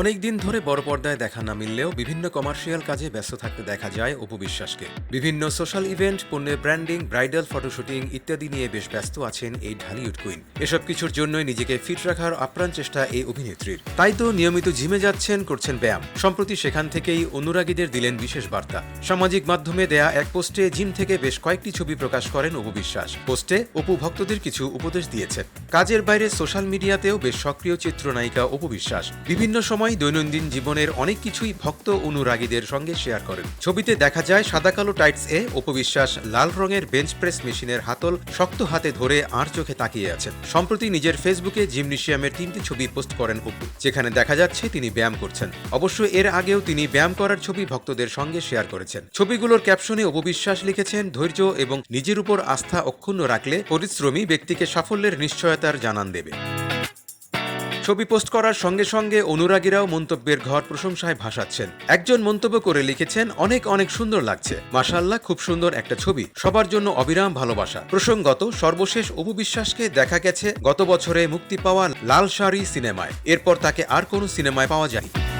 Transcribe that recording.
অনেকদিন ধরে বড় পর্দায় দেখা না মিললেও বিভিন্ন কমার্শিয়াল কাজে ব্যস্ত থাকতে দেখা যায় অপু বিশ্বাসকে। বিভিন্ন সোশ্যাল ইভেন্ট পণ্যের ব্র্যান্ডিং ব্রাইডাল ফটোশুটিং ইত্যাদি নিয়ে বেশ ব্যস্ত আছেন এই ঢালিউড কুইন এসব কিছুর জন্যই নিজেকে ফিট রাখার আপ্রাণ চেষ্টা এই অভিনেত্রীর। তাই তো নিয়মিত জিমে যাচ্ছেন করছেন ব্যায়াম। সম্প্রতি সেখান থেকেই অনুরাগীদের দিলেন বিশেষ বার্তা। সামাজিক মাধ্যমে দেয়া এক পোস্টে জিম থেকে বেশ কয়েকটি ছবি প্রকাশ করেন অপু বিশ্বাস। পোস্টে অপু ভক্তদের কিছু উপদেশ দিয়েছেন। কাজের বাইরে সোশ্যাল মিডিয়াতেও বেশ সক্রিয় চিত্রনায়িকা অপু বিশ্বাস। বিভিন্ন সময় দৈনন্দিন জীবনের অনেক কিছুই ভক্ত অনুরাগীদের সঙ্গে শেয়ার করেন। ছবিতে দেখা যায় সাদা কালো টাইটস এ অপু বিশ্বাস লাল রঙের বেঞ্চ প্রেস মেশিনের হাতল শক্ত হাতে ধরে আর চোখে তাকিয়ে আছেন। সম্প্রতি নিজের ফেসবুকে জিমনেশিয়ামের তিনটি ছবি পোস্ট করেন অপু, যেখানে দেখা যাচ্ছে তিনি ব্যায়াম করছেন। অবশ্য এর আগেও তিনি ব্যায়াম করার ছবি ভক্তদের সঙ্গে শেয়ার করেছেন। ছবিগুলোর ক্যাপশনে অপু বিশ্বাস লিখেছেন, ধৈর্য এবং নিজের উপর আস্থা অক্ষুণ্ণ রাখলে পরিশ্রমী ব্যক্তিকে সাফল্যের নিশ্চয়তার জানান দেবে। ছবি পোস্ট করার সঙ্গে সঙ্গে অনুরাগীরাও মন্তব্যের ঘর প্রশংসায় ভাসাচ্ছেন। একজন মন্তব্য করে লিখেছেন, অনেক অনেক সুন্দর লাগছে। মাসাল্লাহ খুব সুন্দর একটা ছবি। সবার জন্য অবিরাম ভালোবাসা। প্রসঙ্গত, সর্বশেষ অপু বিশ্বাসকে দেখা গেছে গত বছরে মুক্তি পাওয়া লাল শাড়ি সিনেমায়। এরপর তাকে আর কোনো সিনেমায় পাওয়া যায়নি।